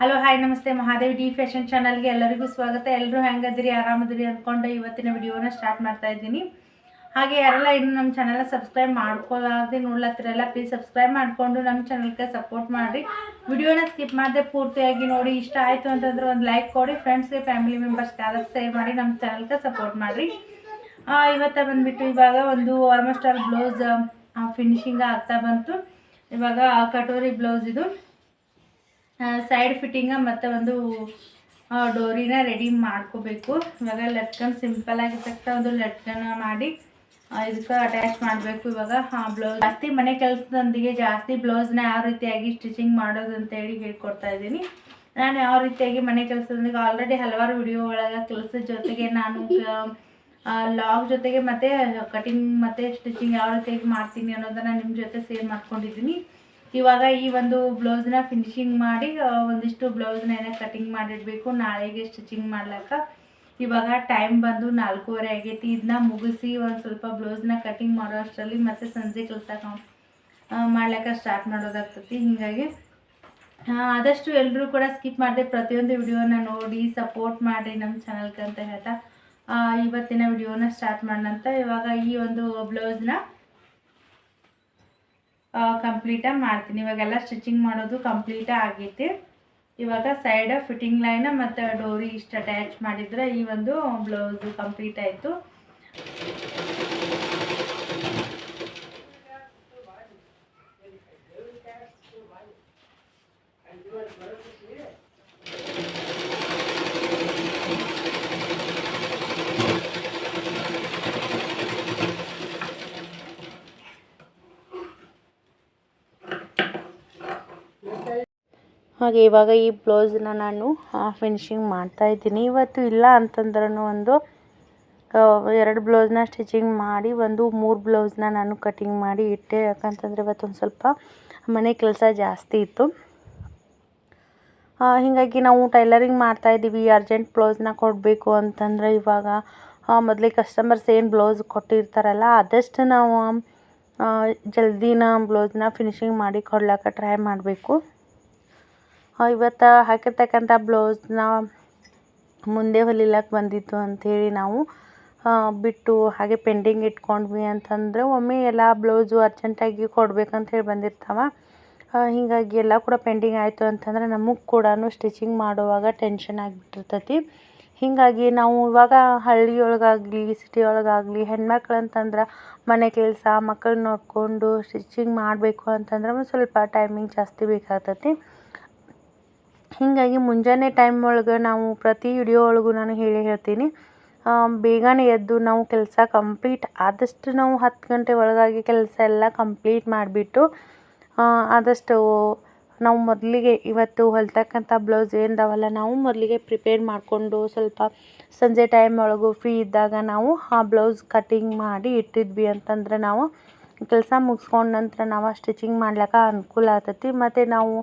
Hello hi ನಮಸ್ತೆ. Mahadevi D fashion ಚಾನಲ್ಗೆ ಎಲ್ಲರಿಗೂ ಸ್ವಾಗತ. ಎಲ್ಲರೂ ಹೆಂಗದಿರಿ? ಆರಾಮದಿರಿ ಅಂದ್ಕೊಂಡು ಇವತ್ತಿನ ವಿಡಿಯೋನ ಸ್ಟಾರ್ಟ್ ಮಾಡ್ತಾ ಇದ್ದೀನಿ. ಹಾಗೆ ಯಾರೆಲ್ಲ ಇನ್ನು ನಮ್ಮ ಚಾನಲ್ ಸಬ್ಸ್ಕ್ರೈಬ್ ಮಾಡ್ಕೊಳ್ಳಾರ್ದೆ ನೋಡ್ಲತ್ತಿರಲ್ಲ ಪ್ಲೀಸ್ ಸಬ್ಸ್ಕ್ರೈಬ್ ಮಾಡಿಕೊಂಡು ನಮ್ಮ ಚಾನಲ್ಗೆ ಸಪೋರ್ಟ್ ಮಾಡಿರಿ. ವಿಡಿಯೋನ ಸ್ಕಿಪ್ ಮಾಡದೆ ಪೂರ್ತಿಯಾಗಿ ನೋಡಿ. ಇಷ್ಟ ಆಯಿತು ಅಂತಂದ್ರೆ ಒಂದು ಲೈಕ್ ಕೊಡಿ. ಫ್ರೆಂಡ್ಸ್ಗೆ ಫ್ಯಾಮಿಲಿ ಮೆಂಬರ್ಸ್ಗೆ ಅದಕ್ಕೆ ಸೇವ್ ಮಾಡಿ ನಮ್ಮ ಚಾನಲ್ಗೆ ಸಪೋರ್ಟ್ ಮಾಡಿರಿ. ಇವತ್ತು ಬಂದುಬಿಟ್ಟು ಇವಾಗ ಒಂದು ಆಲ್ಮೋಸ್ಟ್ ಆಲ್ ಬ್ಲೌಸ್ ಫಿನಿಶಿಂಗ್ ಆಗ್ತಾ ಬಂತು. ಇವಾಗ ಕಟೋರಿ ಬ್ಲೌಸ್ ಇದು. ಸೈಡ್ ಫಿಟ್ಟಿಂಗ ಮತ್ತು ಒಂದು ಡೋರಿನ ರೆಡಿ ಮಾಡ್ಕೋಬೇಕು. ಇವಾಗ ಲಟ್ಕನ್ ಸಿಂಪಲ್ ಆಗಿರ್ತಕ್ಕ ಒಂದು ಲಟ್ಕನ ಮಾಡಿ ಇದಕ್ಕೆ ಅಟ್ಯಾಚ್ ಮಾಡಬೇಕು ಇವಾಗ. ಬ್ಲೌಸ್ ಜಾಸ್ತಿ ಮನೆ ಕೆಲಸದೊಂದಿಗೆ ಜಾಸ್ತಿ ಬ್ಲೌಸ್ನ ಯಾವ ರೀತಿಯಾಗಿ ಸ್ಟಿಚಿಂಗ್ ಮಾಡೋದು ಅಂತ ಹೇಳಿ ಹೇಳ್ಕೊಡ್ತಾ ಇದ್ದೀನಿ. ನಾನು ಯಾವ ರೀತಿಯಾಗಿ ಮನೆ ಕೆಲಸದೊಂದಿಗೆ ಆಲ್ರೆಡಿ ಹಲವಾರು ವಿಡಿಯೋ ಒಳಗೆ ಕೆಲಸದ ಜೊತೆಗೆ ನಾನು ಲಾಗ್ ಜೊತೆಗೆ ಮತ್ತೆ ಕಟಿಂಗ್ ಮತ್ತೆ ಸ್ಟಿಚಿಂಗ್ ಯಾವ ರೀತಿಯಾಗಿ ಮಾಡ್ತೀನಿ ಅನ್ನೋದನ್ನ ನಿಮ್ಮ ಜೊತೆ ಸೇರ್ ಮಾಡ್ಕೊಂಡಿದ್ದೀನಿ. ಇವಾಗ ಈ ಒಂದು ಬ್ಲೌಸ್ನ ಫಿನಿಶಿಂಗ್ ಮಾಡಿ ಒಂದಿಷ್ಟು ಬ್ಲೌಸ್ನ ಏನೋ ಕಟಿಂಗ್ ಮಾಡಿಡಬೇಕು, ನಾಳೆಗೆ ಸ್ಟಿಚಿಂಗ್ ಮಾಡ್ಲಕ್ಕ. ಇವಾಗ ಟೈಮ್ ಬಂದು ನಾಲ್ಕೂವರೆ ಆಗೈತಿ. ಇದನ್ನ ಮುಗಿಸಿ ಒಂದು ಸ್ವಲ್ಪ ಬ್ಲೌಸ್ನ ಕಟಿಂಗ್ ಮಾಡೋ ಅಷ್ಟರಲ್ಲಿ ಮತ್ತೆ ಸಂಜೆ ಕೆಲಸ ಮಾಡ್ಲಿಕ್ಕೆ ಸ್ಟಾರ್ಟ್ ಮಾಡೋದಾಗ್ತತಿ. ಹೀಗಾಗಿ ಆದಷ್ಟು ಎಲ್ಲರೂ ಕೂಡ ಸ್ಕಿಪ್ ಮಾಡಿದೆ ಪ್ರತಿಯೊಂದು ವಿಡಿಯೋನ ನೋಡಿ ಸಪೋರ್ಟ್ ಮಾಡಿ ನಮ್ಮ ಚಾನಲ್ಗೆ ಅಂತ ಹೇಳ್ತಾ ಇವತ್ತಿನ ವಿಡಿಯೋನ ಸ್ಟಾರ್ಟ್ ಮಾಡೋಣಂತ ಇವಾಗ ಈ ಒಂದು ಬ್ಲೌಸ್ನ ಕಂಪ್ಲೀಟಾಗಿ ಮಾಡ್ತೀನಿ. ಇವಾಗೆಲ್ಲ ಸ್ಟಿಚಿಂಗ್ ಮಾಡೋದು ಕಂಪ್ಲೀಟಾಗಿ ಆಗೈತಿ. ಇವಾಗ ಸೈಡ್ ಫಿಟ್ಟಿಂಗ್ ಲೈನ್ ಮತ್ತು ಡೋರಿ ಇಷ್ಟು ಅಟ್ಯಾಚ್ ಮಾಡಿದ್ರೆ ಈ ಒಂದು ಬ್ಲೌಸು ಕಂಪ್ಲೀಟ್ ಆಯಿತು. ಹಾಗೆ ಇವಾಗ ಈ ಬ್ಲೌಸನ್ನ ನಾನು ಫಿನಿಶಿಂಗ್ ಮಾಡ್ತಾ ಇದ್ದೀನಿ. ಇವತ್ತು ಇಲ್ಲ ಅಂತಂದ್ರೂ ಒಂದು ಎರಡು ಬ್ಲೌಸ್ನ ಸ್ಟಿಚಿಂಗ್ ಮಾಡಿ, ಒಂದು ಮೂರು ಬ್ಲೌಸ್ನ ನಾನು ಕಟಿಂಗ್ ಮಾಡಿ ಇಟ್ಟೆ. ಯಾಕಂತಂದರೆ ಇವತ್ತು ಒಂದು ಸ್ವಲ್ಪ ಮನೆ ಕೆಲಸ ಜಾಸ್ತಿ ಇತ್ತು. ಹೀಗಾಗಿ ನಾವು ಟೈಲರಿಂಗ್ ಮಾಡ್ತಾ ಇದ್ದೀವಿ. ಅರ್ಜೆಂಟ್ ಬ್ಲೌಸ್ನ ಕೊಡಬೇಕು ಅಂತಂದರೆ ಇವಾಗ ಮೊದಲೇ ಕಸ್ಟಮರ್ಸ್ ಏನು ಬ್ಲೌಸ್ ಕೊಟ್ಟಿರ್ತಾರಲ್ಲ, ಆದಷ್ಟು ನಾವು ಜಲ್ದಿನ ಬ್ಲೌಸ್ನ ಫಿನಿಶಿಂಗ್ ಮಾಡಿ ಕೊಡ್ಲಾಕ ಟ್ರೈ ಮಾಡಬೇಕು. ಇವತ್ತು ಹಾಕಿರ್ತಕ್ಕಂಥ ಬ್ಲೌಸ್ನ ಮುಂದೆ ಹೊಲಿಲಕ್ಕೆ ಬಂದಿತ್ತು ಅಂಥೇಳಿ ನಾವು ಬಿಟ್ಟು ಹಾಗೆ ಪೆಂಡಿಂಗ್ ಇಟ್ಕೊಂಡ್ವಿ ಅಂತಂದರೆ ಒಮ್ಮೆ ಎಲ್ಲ ಬ್ಲೌಸು ಅರ್ಜೆಂಟಾಗಿ ಕೊಡ್ಬೇಕಂತ ಹೇಳಿ ಬಂದಿರ್ತಾವ. ಹೀಗಾಗಿ ಎಲ್ಲ ಕೂಡ ಪೆಂಡಿಂಗ್ ಆಯಿತು ಅಂತಂದರೆ ನಮಗೆ ಕೂಡ ಸ್ಟಿಚಿಂಗ್ ಮಾಡುವಾಗ ಟೆನ್ಷನ್ ಆಗಿಬಿಟ್ಟಿರ್ತೈತಿ. ಹೀಗಾಗಿ ನಾವು ಇವಾಗ ಹಳ್ಳಿಯೊಳಗಾಗಲಿ ಸಿಟಿ ಒಳಗಾಗಲಿ ಹೆಣ್ಮಕ್ಳು ಅಂತಂದ್ರೆ ಮನೆ ಕೆಲಸ ಮಕ್ಕಳು ನೋಡಿಕೊಂಡು ಸ್ಟಿಚಿಂಗ್ ಮಾಡಬೇಕು ಅಂತಂದ್ರೆ ಸ್ವಲ್ಪ ಟೈಮಿಂಗ್ ಜಾಸ್ತಿ ಬೇಕಾಗ್ತೈತಿ. ಹೀಗಾಗಿ ಮುಂಜಾನೆ ಟೈಮ್ ಒಳಗೆ ನಾವು ಪ್ರತಿ ವಿಡಿಯೋ ಒಳಗೂ ನಾನು ಹೇಳಿ ಹೇಳ್ತೀನಿ. ಬೇಗನೆ ಎದ್ದು ನಾವು ಕೆಲಸ ಕಂಪ್ಲೀಟ್ ಆದಷ್ಟು ನಾವು ಹತ್ತು ಗಂಟೆ ಒಳಗಾಗಿ ಕೆಲಸ ಎಲ್ಲ ಕಂಪ್ಲೀಟ್ ಮಾಡಿಬಿಟ್ಟು ಆದಷ್ಟು ನಾವು ಮೊದಲಿಗೆ ಇವತ್ತು ಹೊಲ್ತಕ್ಕಂಥ ಬ್ಲೌಸ್ ಏನಿದಾವಲ್ಲ, ನಾವು ಮೊದಲಿಗೆ ಪ್ರಿಪೇರ್ ಮಾಡಿಕೊಂಡು ಸ್ವಲ್ಪ ಸಂಜೆ ಟೈಮ್ ಒಳಗೂ ಫ್ರೀ ಇದ್ದಾಗ ನಾವು ಆ ಬ್ಲೌಸ್ ಕಟಿಂಗ್ ಮಾಡಿ ಇಟ್ಟಿದ್ವಿ ಅಂತಂದ್ರೆ ನಾವು ಕೆಲಸ ಮುಗಿಸ್ಕೊಂಡ ನಂತರ ನಾವು ಸ್ಟಿಚಿಂಗ್ ಮಾಡ್ಲಿಕ್ಕೆ ಅನುಕೂಲ ಆಗ್ತೈತಿ ಮತ್ತು ನಾವು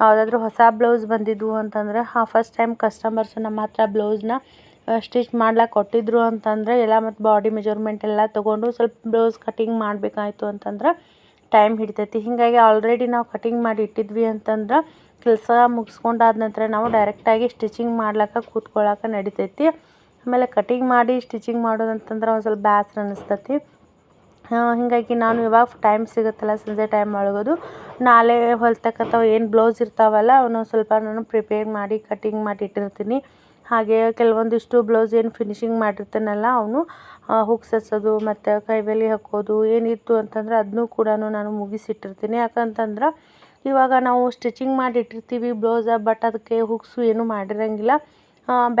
ಯಾವುದಾದ್ರೂ ಹೊಸ ಬ್ಲೌಸ್ ಬಂದಿದ್ವು ಅಂತಂದ್ರೆ ಆ ಫಸ್ಟ್ ಟೈಮ್ ಕಸ್ಟಮರ್ಸ್ ನಮ್ಮ ಹತ್ರ ಬ್ಲೌಸ್ನ ಸ್ಟಿಚ್ ಮಾಡ್ಲಾಕ ಕೊಟ್ಟಿದ್ರು ಅಂತಂದರೆ, ಎಲ್ಲ ಮತ್ತು ಬಾಡಿ ಮೆಜರ್ಮೆಂಟ್ ಎಲ್ಲ ತೊಗೊಂಡು ಸ್ವಲ್ಪ ಬ್ಲೌಸ್ ಕಟಿಂಗ್ ಮಾಡಬೇಕಾಯ್ತು ಅಂತಂದ್ರೆ ಟೈಮ್ ಹಿಡಿತೈತಿ. ಹೀಗಾಗಿ ಆಲ್ರೆಡಿ ನಾವು ಕಟಿಂಗ್ ಮಾಡಿ ಇಟ್ಟಿದ್ವಿ ಅಂತಂದ್ರೆ, ಕೆಲಸ ಮುಗಿಸ್ಕೊಂಡಾದ ನಂತರ ನಾವು ಡೈರೆಕ್ಟಾಗಿ ಸ್ಟಿಚಿಂಗ್ ಮಾಡ್ಲಿಕ್ಕೆ ಕೂತ್ಕೊಳ್ಳೋಕೆ ನಡಿತೈತಿ. ಆಮೇಲೆ ಕಟಿಂಗ್ ಮಾಡಿ ಸ್ಟಿಚಿಂಗ್ ಮಾಡೋದಂತಂದ್ರೆ ಒಂದು ಸ್ವಲ್ಪ ಬೇಸರ ಅನ್ನಿಸ್ತೈತಿ ಹೀಗಾಗಿ ನಾನು ಇವಾಗ ಟೈಮ್ ಸಿಗುತ್ತಲ್ಲ ಸಂಜೆ ಟೈಮ್ ಒಳಗೋದು. ನಾಳೆ ಹೊಲ್ತಕ್ಕಂಥವು ಏನು ಬ್ಲೌಸ್ ಇರ್ತಾವಲ್ಲ ಅವನ್ನ ಸ್ವಲ್ಪ ನಾನು ಪ್ರಿಪೇರ್ ಮಾಡಿ ಕಟಿಂಗ್ ಮಾಡಿ ಇಟ್ಟಿರ್ತೀನಿ. ಹಾಗೆ ಕೆಲವೊಂದಿಷ್ಟು ಬ್ಲೌಸ್ ಏನು ಫಿನಿಶಿಂಗ್ ಮಾಡಿರ್ತೀನಲ್ಲ, ಅವನು ಹುಕ್ಸ್ ಹಚ್ಚೋದು, ಮತ್ತು ಕೈವೇಲಿ ಹಾಕೋದು, ಏನಿತ್ತು ಅಂತಂದ್ರೆ ಅದನ್ನೂ ಕೂಡ ನಾನು ಮುಗಿಸಿಟ್ಟಿರ್ತೀನಿ. ಯಾಕಂತಂದ್ರೆ ಇವಾಗ ನಾವು ಸ್ಟಿಚಿಂಗ್ ಮಾಡಿ ಇಟ್ಟಿರ್ತೀವಿ ಬ್ಲೌಸ ಬಟ್ ಅದಕ್ಕೆ ಹುಕ್ಸು ಏನೂ ಮಾಡಿರಂಗಿಲ್ಲ.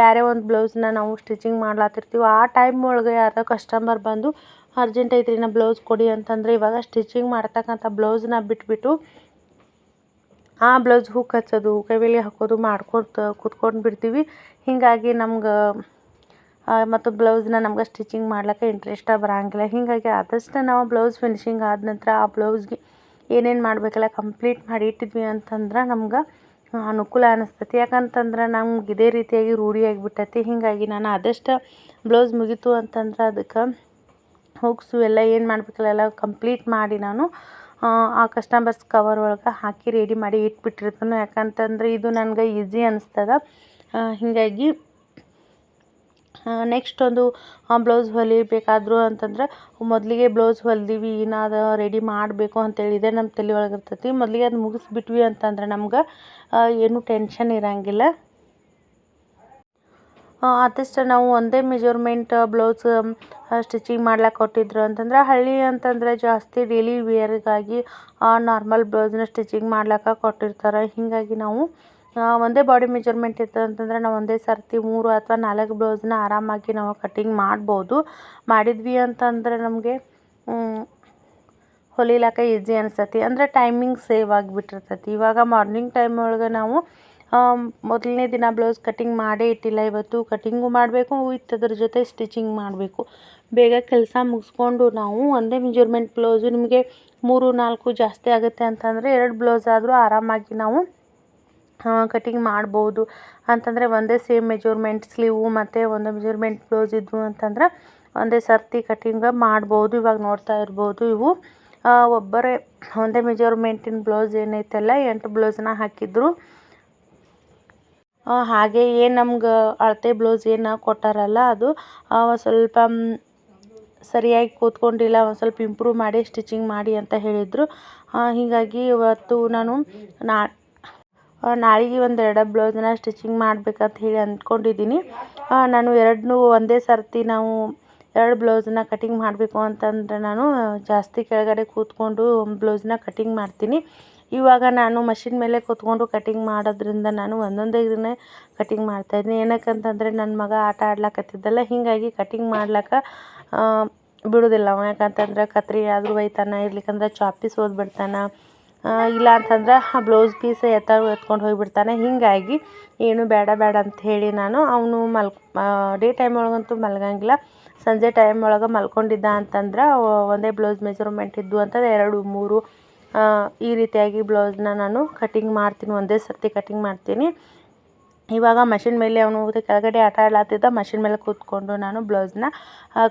ಬೇರೆ ಒಂದು ಬ್ಲೌಸ್ನ ನಾವು ಸ್ಟಿಚಿಂಗ್ ಮಾಡ್ಲಾತಿರ್ತೀವಿ. ಆ ಟೈಮ್ ಒಳಗೆ ಯಾರೋ ಕಸ್ಟಮರ್ ಬಂದು ಅರ್ಜೆಂಟ್ ಐತ್ರಿ ನಾ ಬ್ಲೌಸ್ ಕೊಡಿ ಅಂತಂದರೆ ಇವಾಗ ಸ್ಟಿಚಿಂಗ್ ಮಾಡ್ತಕ್ಕಂಥ ಬ್ಲೌಸ್ನ ಬಿಟ್ಬಿಟ್ಟು ಆ ಬ್ಲೌಸ್ ಹುಕ್ ಹಚ್ಚೋದು ಕೈವೇಲಿ ಹಾಕೋದು ಮಾಡ್ಕೊತ ಕೂತ್ಕೊಂಡು ಬಿಡ್ತೀವಿ. ಹೀಗಾಗಿ ನಮ್ಗೆ ಮತ್ತು ಬ್ಲೌಸ್ನ ನಮ್ಗೆ ಸ್ಟಿಚಿಂಗ್ ಮಾಡ್ಲಿಕ್ಕೆ ಇಂಟ್ರೆಸ್ಟ ಬರೋಂಗಿಲ್ಲ. ಹೀಗಾಗಿ ಆದಷ್ಟು ನಾವು ಬ್ಲೌಸ್ ಫಿನಿಶಿಂಗ್ ಆದ ನಂತರ ಆ ಬ್ಲೌಸ್ಗೆ ಏನೇನು ಮಾಡಬೇಕಲ್ಲ ಕಂಪ್ಲೀಟ್ ಮಾಡಿ ಇಟ್ಟಿದ್ವಿ ಅಂತಂದ್ರೆ ನಮ್ಗೆ ಅನುಕೂಲ ಅನ್ನಿಸ್ತತಿ ಯಾಕಂತಂದ್ರೆ ನಮ್ಗೆ ಇದೇ ರೀತಿಯಾಗಿ ರೂಢಿಯಾಗಿ ಬಿಟ್ಟೈತಿ ಹೀಗಾಗಿ ನಾನು ಆದಷ್ಟು ಬ್ಲೌಸ್ ಮುಗೀತು ಅಂತಂದ್ರೆ ಅದಕ್ಕೆ ಹುಕ್ಸು ಎಲ್ಲ ಏನು ಮಾಡಬೇಕಲ್ಲ, ಎಲ್ಲ ಕಂಪ್ಲೀಟ್ ಮಾಡಿ ನಾನು, ಆ ಕಸ್ಟಮರ್ಸ್ ಕವರ್ ಒಳಗೆ ಹಾಕಿ ರೆಡಿ ಮಾಡಿ ಇಟ್ಬಿಟ್ಟಿರ್ತೀನಿ. ಯಾಕಂತಂದ್ರೆ ಇದು ನನಗೆ ಈಸಿ ಅನಿಸ್ತದ. ಹೀಗಾಗಿ ನೆಕ್ಸ್ಟ್ ಒಂದು ಬ್ಲೌಸ್ ಹೊಲಿಬೇಕಾದ್ರು ಅಂತಂದ್ರೆ, ಮೊದಲಿಗೆ ಬ್ಲೌಸ್ ಹೊಲಿದೀವಿ ಏನಾದ ರೆಡಿ ಮಾಡಬೇಕು ಅಂತೇಳಿದೆ ನಮ್ಮ ತಲೆ ಒಳಗೆ ಇರ್ತೈತಿ ಮೊದಲಿಗೆ ಅದು ಮುಗಿಸ್ಬಿಟ್ವಿ ಅಂತಂದ್ರೆ ನಮ್ಗೆ ಏನೂ ಟೆನ್ಷನ್ ಇರೋಂಗಿಲ್ಲ. ಆದಷ್ಟು ನಾವು ಒಂದೇ ಮೆಜರ್ಮೆಂಟ್ ಬ್ಲೌಸ್ ಸ್ಟಿಚಿಂಗ್ ಮಾಡ್ಲಿಕ್ಕೆ ಕೊಟ್ಟಿದ್ರು ಅಂತಂದ್ರೆ ಹಳ್ಳಿ ಅಂತಂದ್ರೆ ಜಾಸ್ತಿ ಡೈಲಿ ವೇರ್ಗಾಗಿ ನಾರ್ಮಲ್ ಬ್ಲೌಸ್ನ ಸ್ಟಿಚಿಂಗ್ ಮಾಡ್ಲಿಕ್ಕೆ ಕೊಟ್ಟಿರ್ತಾರೆ. ಹೀಗಾಗಿ ನಾವು ಒಂದೇ ಬಾಡಿ ಮೆಜರ್ಮೆಂಟ್ ಇತ್ತು ಅಂತಂದ್ರೆ ನಾವು ಒಂದೇ ಸರ್ತಿ ಮೂರು ಅಥವಾ ನಾಲ್ಕು ಬ್ಲೌಸ್ನ ಆರಾಮಾಗಿ ನಾವು ಕಟ್ಟಿಂಗ್ ಮಾಡ್ಬೋದು. ಮಾಡಿದ್ವಿ ಅಂತಂದ್ರೆ ನಮಗೆ ಹೊಲಿಲಾಕ ಈಸಿ ಅನಿಸ್ತತಿ. ಅಂದರೆ ಟೈಮಿಂಗ್ ಸೇವ್ ಆಗಿಬಿಟ್ಟಿರ್ತೈತಿ. ಇವಾಗ ಮಾರ್ನಿಂಗ್ ಟೈಮ್ ಒಳಗೆ ನಾವು ಮೊದಲನೇ ದಿನ ಬ್ಲೌಸ್ ಕಟ್ಟಿಂಗ್ ಮಾಡೇ ಇಟ್ಟಿಲ್ಲ, ಇವತ್ತು ಕಟ್ಟಿಂಗು ಮಾಡಬೇಕು ವಿತ್ ಅದ್ರ ಜೊತೆ ಸ್ಟಿಚಿಂಗ್ ಮಾಡಬೇಕು. ಬೇಗ ಕೆಲಸ ಮುಗಿಸ್ಕೊಂಡು ನಾವು ಒಂದೇ ಮೆಜರ್ಮೆಂಟ್ ಬ್ಲೌಸು ನಿಮಗೆ ಮೂರು, ನಾಲ್ಕು ಜಾಸ್ತಿ ಆಗುತ್ತೆ ಅಂತಂದರೆ ಎರಡು ಬ್ಲೌಸ್ ಆದರೂ ಆರಾಮಾಗಿ ನಾವು ಕಟ್ಟಿಂಗ್ ಮಾಡ್ಬೋದು. ಅಂತಂದರೆ ಒಂದೇ ಸೇಮ್ ಮೆಜರ್ಮೆಂಟ್ ಸ್ಲೀವು ಮತ್ತು ಒಂದೇ ಮೆಜರ್ಮೆಂಟ್ ಬ್ಲೌಸ್ ಇದ್ವು ಅಂತಂದ್ರೆ ಒಂದೇ ಸರ್ತಿ ಕಟ್ಟಿಂಗ ಮಾಡ್ಬೋದು, ಇವಾಗ ನೋಡ್ತಾ ಇರ್ಬೋದು ಇವು. ಒಬ್ಬರೇ ಒಂದೇ ಮೆಜರ್ಮೆಂಟಿನ ಬ್ಲೌಸ್ ಏನೈತಲ್ಲ, ಎಂಟು ಬ್ಲೌಸ್ನ ಹಾಕಿದ್ರು. ಹಾಗೆ ಏನು ನಮ್ಗೆ ಅಳತೆ ಬ್ಲೌಸ್ ಏನು ಕೊಟ್ಟಾರಲ್ಲ ಅದು ಸ್ವಲ್ಪ ಸರಿಯಾಗಿ ಕೂತ್ಕೊಂಡಿಲ್ಲ, ಒಂದು ಸ್ವಲ್ಪ ಇಂಪ್ರೂವ್ ಮಾಡಿ ಸ್ಟಿಚಿಂಗ್ ಮಾಡಿ ಅಂತ ಹೇಳಿದರು. ಹೀಗಾಗಿ ಇವತ್ತು ನಾನು ನಾ ನಾಳೆಗೆ ಒಂದು ಎರಡು ಬ್ಲೌಸ್ನ ಸ್ಟಿಚಿಂಗ್ ಮಾಡ್ಬೇಕಂತ ಹೇಳಿ ಅಂದ್ಕೊಂಡಿದ್ದೀನಿ. ನಾನು ಎರಡನ್ನೂ ಒಂದೇ ಸರ್ತಿ ನಾವು ಎರಡು ಬ್ಲೌಸನ್ನ ಕಟಿಂಗ್ ಮಾಡಬೇಕು ಅಂತಂದರೆ ನಾನು ಜಾಸ್ತಿ ಕೆಳಗಡೆ ಕೂತ್ಕೊಂಡು ಬ್ಲೌಸನ್ನ ಕಟಿಂಗ್ ಮಾಡ್ತೀನಿ. ಇವಾಗ ನಾನು ಮಷಿನ್ ಮೇಲೆ ಕೂತ್ಕೊಂಡು ಕಟಿಂಗ್ ಮಾಡೋದ್ರಿಂದ ನಾನು ಒಂದೊಂದೇ ದಿನ ಕಟಿಂಗ್ ಮಾಡ್ತಾಯಿದ್ದೀನಿ ಏನಕ್ಕಂತಂದರೆ ನನ್ನ ಮಗ ಆಟ ಆಡ್ಲಕತ್ತಿದ್ದಲ್ಲ, ಹೀಗಾಗಿ ಕಟಿಂಗ್ ಮಾಡ್ಲಿಕ್ಕೆ ಬಿಡೋದಿಲ್ಲ ಅವ ಯಾಕಂತಂದ್ರೆ ಕತ್ರಿ ಆದರೂ ಒಯ್ತಾನೆ, ಇರ್ಲಿಕ್ಕಂದ್ರೆ ಚಾಪೀಸ್ ಓದ್ಬಿಡ್ತಾನೆ ಇಲ್ಲ ಅಂತಂದ್ರೆ ಆ ಬ್ಲೌಸ್ ಪೀಸ್ ಎತ್ತ ಎತ್ಕೊಂಡು ಹೋಗಿಬಿಡ್ತಾನೆ. ಹೀಗಾಗಿ ಏನು ಬೇಡ ಬೇಡ ಅಂತ ಹೇಳಿ ನಾನು ಅವನು ಮಲ್ ಡೇ ಟೈಮ್ ಒಳಗಂತೂ ಮಲ್ಗಂಗಿಲ್ಲ. ಸಂಜೆ ಟೈಮ್ ಒಳಗೆ ಮಲ್ಕೊಂಡಿದ್ದ ಅಂತಂದ್ರೆ ಒಂದೇ ಬ್ಲೌಸ್ ಮೆಜರ್ಮೆಂಟ್ ಇದ್ದು ಅಂತಂದ್ರೆ ಎರಡು, ಮೂರು ಈ ರೀತಿಯಾಗಿ ಬ್ಲೌಸ್ನ ನಾನು ಕಟಿಂಗ್ ಮಾಡ್ತೀನಿ, ಒಂದೇ ಸರ್ತಿ ಕಟಿಂಗ್ ಮಾಡ್ತೀನಿ. ಇವಾಗ ಮಷಿನ್ ಮೇಲೆ ಅವನು ಕೆಳಗಡೆ ಆಟ ಆಡ್ಲಾತಿದ್ದ ಮಷಿನ್ ಮೇಲೆ ಕೂತ್ಕೊಂಡು ನಾನು ಬ್ಲೌಸ್ನ